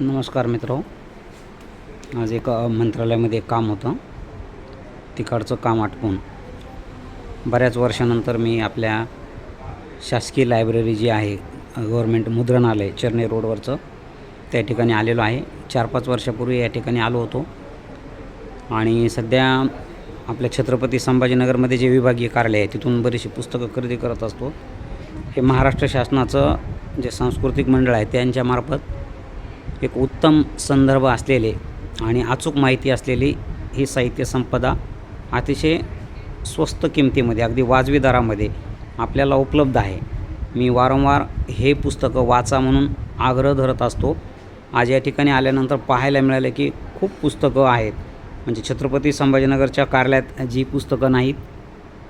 नमस्कार मित्र. आज एका मंत्रालयामध्ये एक काम होतं. तिकडचं काम आटपून. बऱ्याच वर्षानंतर मी आपल्या शासकीय लायब्ररी जी आहे गव्हर्मेंट मुद्रणालय चर्ने रोडवरचं त्या ठिकाणी आलेलो आहे. चार पाच वर्षापूर्वी या ठिकाणी आलो होतो. आणि सध्या आपल्या छत्रपती संभाजीनगरमध्ये जे विभागीय कार्यालय आहे तिथून बरीचशी पुस्तकं खरेदी करत असतो. हे महाराष्ट्र शासनाचं जे सांस्कृतिक मंडळ आहे त्यांच्यामार्फत एक उत्तम संदर्भ असलेले आणि अचूक माहिती असलेली ही साहित्य संपदा अतिशय स्वस्त किमतीमध्ये अगदी वाजवी दरामध्ये आपल्याला उपलब्ध आहे. मी वारंवार हे पुस्तकं वाचा म्हणून आग्रह धरत असतो. आज या ठिकाणी आल्यानंतर पाहायला मिळालं की खूप पुस्तकं आहेत. म्हणजे छत्रपती संभाजीनगरच्या कार्यालयात जी पुस्तकं नाहीत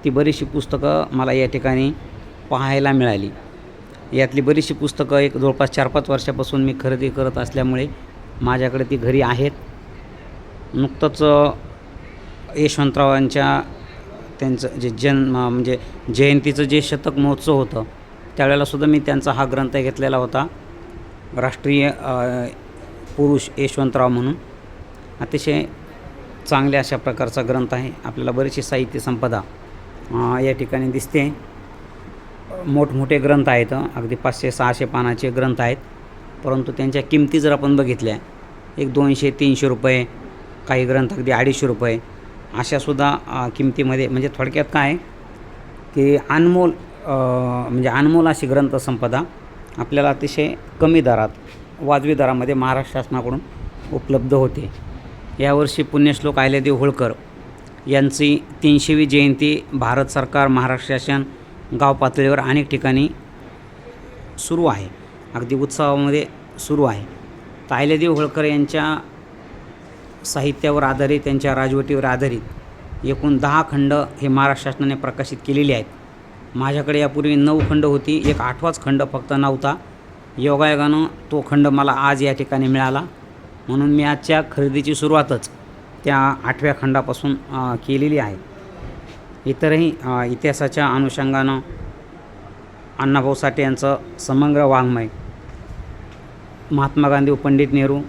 ती बरीचशी पुस्तकं मला या ठिकाणी पाहायला मिळाली. यातली बरीचशी पुस्तकं एक जवळपास चार पाच वर्षापासून मी खरेदी करत असल्यामुळे माझ्याकडे ती घरी आहेत. नुकतंच यशवंतरावांच्या त्यांचं जे जन्म म्हणजे जयंतीचं जे शतक महोत्सव होतं त्यावेळेलासुद्धा मी त्यांचा हा ग्रंथ घेतलेला होता. राष्ट्रीय पुरुष यशवंतराव म्हणून. अतिशय चांगल्या अशा प्रकारचा ग्रंथ आहे. आपल्याला बरीचशी साहित्य संपदा या ठिकाणी दिसते. मोठमोठे ग्रंथ आहेत अगदी पाचशे सहाशे पानाचे ग्रंथ आहेत. परंतु त्यांच्या किमती जर आपण बघितल्या एक दोनशे तीनशे रुपये काही ग्रंथ अगदी अडीचशे रुपये अशासुद्धा किमतीमध्ये म्हणजे थोडक्यात काय आहे की अनमोल म्हणजे अनमोल अशी ग्रंथसंपदा आपल्याला अतिशय कमी दरात वाजवी दरामध्ये महाराष्ट्र शासनाकडून उपलब्ध होते. यावर्षी पुण्यश्लोक अहिल्यादेव होळकर यांची तीनशेवी जयंती भारत सरकार महाराष्ट्र शासन गाव पातळीवर अनेक ठिकाणी सुरू आहे. अगदी उत्सवामध्ये सुरू आहे. तायलेदेव होळकर यांच्या साहित्यावर आधारित त्यांच्या राजवटीवर आधारित एकूण दहा खंड हे महाराष्ट्र शासनाने प्रकाशित केलेले आहेत. माझ्याकडे यापूर्वी नऊ खंड होती एक आठवाच खंड फक्त नव्हता. योगायोगानं तो खंड मला आज या ठिकाणी मिळाला. म्हणून मी आजच्या खरेदीची सुरुवातच त्या आठव्या खंडापासून केलेली आहे. इतरही इतिहासाच्या अनुषंगानं अण्णाभाऊ साठे यांचं समग्र वाङ्मय. महात्मा गांधी व पंडित नेहरू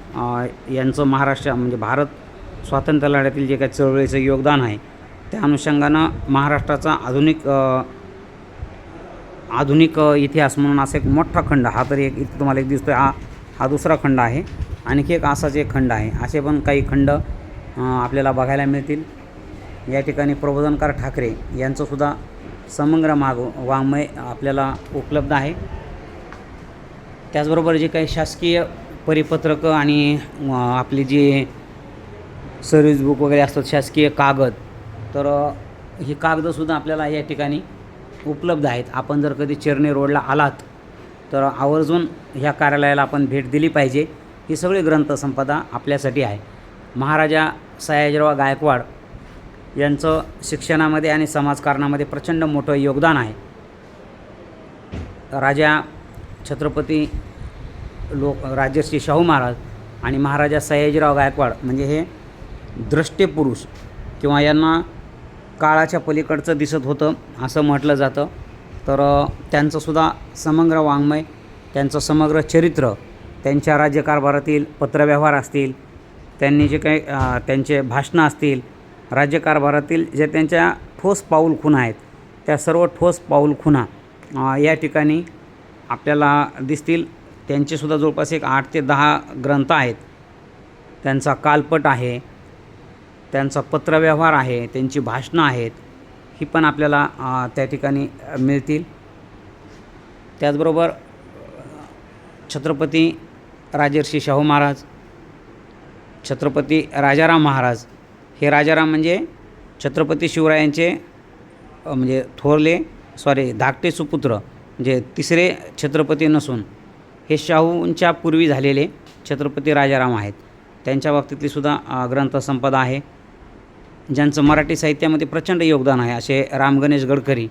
यांचं महाराष्ट्र म्हणजे भारत स्वातंत्र्य लढ्यातील जे काही चळवळीचं योगदान आहे त्या अनुषंगानं महाराष्ट्राचा आधुनिक आधुनिक इतिहास म्हणून असा एक मोठा खंड हा तरी एक इथं तुम्हाला एक दिसतो हा हा दुसरा खंड आहे. आणखी एक असाच एक खंड आहे असे पण काही खंड आपल्याला बघायला मिळतील. या ठिकाणी प्रबोधनकार ठाकरे यांचंसुद्धा समग्र माग वाङ्मय आपल्याला उपलब्ध आहे. त्याचबरोबर जे काही शासकीय परिपत्रकं आणि आपली जी सर्व्हिस बुक वगैरे असतात शासकीय कागद तर ही कागदंसुद्धा आपल्याला या ठिकाणी उपलब्ध आहेत. आपण जर कधी चेरणे रोडला आलात तर आवर्जून ह्या कार्यालयाला आपण भेट दिली पाहिजे. ही सगळी ग्रंथसंपदा आपल्यासाठी आहे. महाराजा सयाजीराव गायकवाड यांचं शिक्षणामध्ये आणि समाजकारणामध्ये प्रचंड मोठं योगदान आहे. राजा छत्रपती लोक राजर्षी शाहू महाराज आणि महाराजा सयाजीराव गायकवाड म्हणजे हे द्रष्टे पुरुष किंवा यांना काळाच्या पलीकडचं दिसत होतं असं म्हटलं जातं. तर त्यांचंसुद्धा समग्र वाङ्मय त्यांचं समग्र चरित्र त्यांच्या राज्यकारभारातील पत्रव्यवहार असतील त्यांनी जे काही त्यांचे भाषणं असतील राज्यकारभारातील ज्या त्यांच्या ठोस पाऊल खुणा आहेत त्या सर्व ठोस पाऊल खुणा या ठिकाणी आपल्याला दिसतील. त्यांचेसुद्धा जवळपास एक आठ ते दहा ग्रंथ आहेत. त्यांचा कालपट आहे त्यांचा पत्रव्यवहार आहे त्यांची भाषणं आहेत ही पण आपल्याला त्या ठिकाणी मिळतील. त्याचबरोबर छत्रपती राजर्षी शाहू महाराज छत्रपती राजाराम महाराज हे राजाराम म्हणजे छत्रपती शिवरायांचे म्हणजे थोरले सॉरी धाकटे सुपुत्र म्हणजे तिसरे छत्रपती नसून हे शाहूंच्या पूर्वी झालेले छत्रपती राजाराम आहेत. त्यांच्या बाबतीतली सुद्धा ग्रंथसंपदा आहे ज्यांचं मराठी साहित्यामध्ये प्रचंड योगदान आहे. असे राम गणेश गडकरी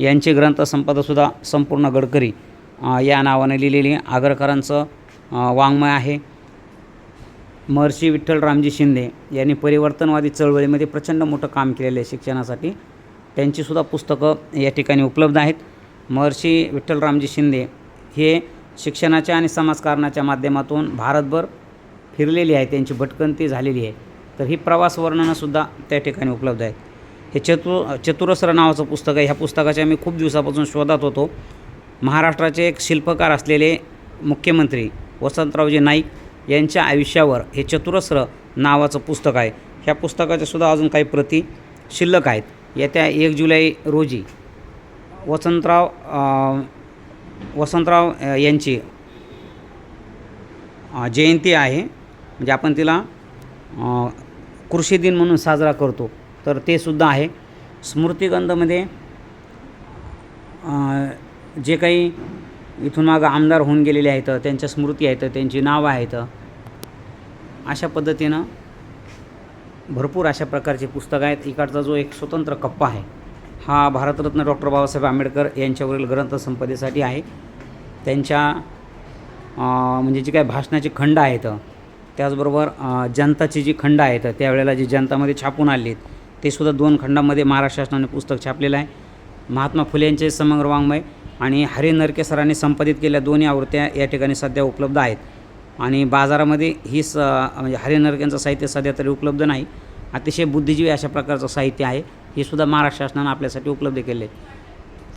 यांचे ग्रंथसंपदासुद्धा संपूर्ण गडकरी या नावाने लिहिलेली आगरकरांचं वाङ्मय आहे. महर्षी विठ्ठल रामजी शिंदे यांनी परिवर्तनवादी चळवळीमध्ये प्रचंड मोठं काम केलेलं आहे शिक्षणासाठी. त्यांचीसुद्धा पुस्तकं या ठिकाणी उपलब्ध आहेत. महर्षी विठ्ठल रामजी शिंदे हे शिक्षणाच्या आणि समाजकारणाच्या माध्यमातून भारतभर फिरलेली आहे त्यांची भटकंती झालेली आहे. तर ही प्रवास वर्णनंसुद्धा त्या ठिकाणी उपलब्ध आहेत. हे चतु चतुरस्र नावाचं पुस्तक आहे. ह्या पुस्तकाच्या मी खूप दिवसापासून शोधात होतो. महाराष्ट्राचे एक शिल्पकार असलेले मुख्यमंत्री वसंतरावजी नाईक यांच्या आयुष्यावर हे चतुरस्र नावाचं पुस्तक आहे. ह्या पुस्तकाच्या सुद्धा अजून काही प्रती शिल्लक आहेत. येत्या एक जुलै रोजी वसंतराव वसंतराव यांची जयंती आहे. म्हणजे आपण तिला कृषी दिन म्हणून साजरा करतो. तर ते सुद्धा आहे. स्मृतिगंधमध्ये जे काही इथून मागं आमदार होऊन गेलेले आहेत त्यांच्या स्मृती आहेत त्यांची नावं आहेत. अशा पद्धतीनं भरपूर अशा प्रकारचे पुस्तकं आहेत. इकडचा जो एक स्वतंत्र कप्पा आहे हा भारतरत्न डॉक्टर बाबासाहेब आंबेडकर यांच्यावरील ग्रंथसंपदेसाठी आहे. त्यांच्या म्हणजे जी काही भाषणाची खंड आहेत त्याचबरोबर जनताची जी खंड आहेत त्यावेळेला जी जनतामध्ये छापून आली आहेत ते सुद्धा दोन खंडामध्ये महाराष्ट्र शासनाने पुस्तक छापलेलं आहे. महात्मा फुले यांचे समग्र वाङ्मय आणि हरी नरके सरांनी संपादित केलेल्या दोन्ही आवृत्त्या या ठिकाणी सध्या उपलब्ध आहेत. आणि बाजारामध्ये ही स म्हणजे हरी नरकेंचं साहित्य सध्या तरी उपलब्ध नाही. अतिशय बुद्धिजीवी अशा प्रकारचं साहित्य आहे. हे सुद्धा महाराष्ट्र शासनानं आपल्यासाठी उपलब्ध केले आहे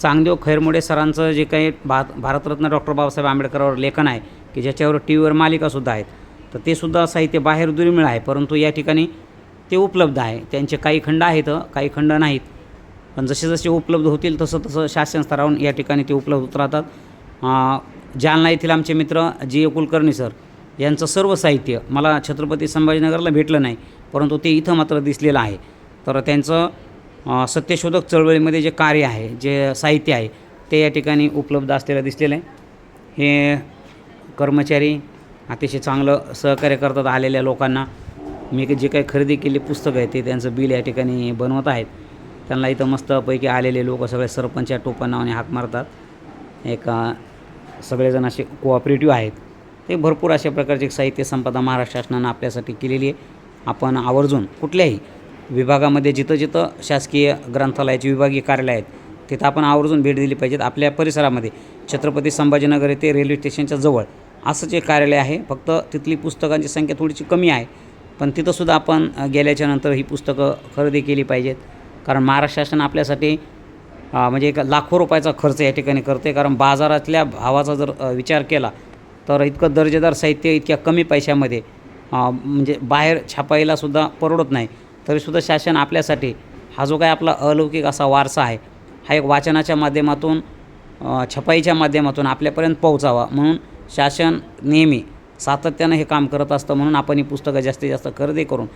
चांगदेव खैरमोडे सरांचं जे काही भा भारतरत्न डॉक्टर बाबासाहेब आंबेडकरांवर लेखन आहे की ज्याच्यावर टी व्हीवर मालिकासुद्धा आहेत तर ते सुद्धा साहित्य बाहेर दुर्मिळ आहे परंतु या ठिकाणी ते उपलब्ध आहे. त्यांचे काही खंड आहेत काही खंड नाहीत. पण जसे जसे उपलब्ध होतील तसं तसं शासन स्तरावरून या ठिकाणी ते उपलब्ध होत राहतात जालना येथील आमचे मित्र जी ए कुलकर्णी सर यांचं सर्व साहित्य मला छत्रपती संभाजीनगरला भेटलं नाही परंतु ते इथं मात्र दिसलेलं आहे. तर त्यांचं सत्यशोधक चळवळीमध्ये जे कार्य आहे जे साहित्य आहे ते या ठिकाणी उपलब्ध असलेलं दिसलेलं आहे. हे कर्मचारी अतिशय चांगलं सहकार्य करतात आलेल्या लोकांना. मी जे काही खरेदी केली पुस्तकं आहे ते त्यांचं बिल या ठिकाणी बनवत आहेत. त्यांना इथं मस्तपैकी आलेले लोक सगळे सरपंच या टोपण नावाने हाक मारतात. एक सगळेजण असे कोऑपरेटिव्ह आहेत. ते भरपूर अशा प्रकारची साहित्य संपदा महाराष्ट्र शासनानं आपल्यासाठी केलेली आहे. आपण आवर्जून कुठल्याही विभागामध्ये जिथं जिथं शासकीय ग्रंथालयाची विभागीय कार्यालय आहेत तिथं आपण आवर्जून भेट दिली पाहिजेत. आपल्या परिसरामध्ये छत्रपती संभाजीनगर येथे रेल्वे स्टेशनच्या जवळ असंच एक कार्यालय आहे. फक्त तिथली पुस्तकांची संख्या थोडीशी कमी आहे. पण तिथंसुद्धा आपण गेल्याच्यानंतर ही पुस्तकं खरेदी केली पाहिजेत. कारण महाराष्ट्र शासन आपल्यासाठी म्हणजे एक लाखो रुपयाचा खर्च या ठिकाणी करते. कारण बाजारातल्या भावाचा जर विचार केला तर इतकं दर्जेदार साहित्य इतक्या कमी पैशामध्ये म्हणजे बाहेर छापायलासुद्धा परवडत नाही. तरीसुद्धा शासन आपल्यासाठी हा जो काय आपला अलौकिक असा वारसा आहे हा एक वाचनाच्या माध्यमातून छपाईच्या माध्यमातून आपल्यापर्यंत पोहोचावा. म्हणून शासन नेहमी सातत्यानं हे काम करत असतं म्हणून आपण ही पुस्तकं जास्तीत जास्त खरेदी करून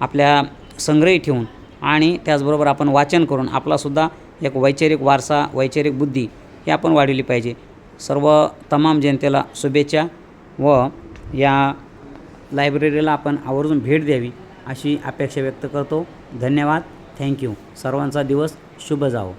आपल्या संग्रही ठेवून आणि त्याचबरोबर आपण वाचन करून आपलासुद्धा एक वैचारिक वारसा वैचारिक बुद्धी ही आपण वाढवली पाहिजे. सर्व तमाम जनतेला शुभेच्छा व या लायब्ररीला आपण आवर्जून भेट द्यावी अशी अपेक्षा व्यक्त करतो. धन्यवाद. थँक्यू. सर्वांचा दिवस शुभ जावो.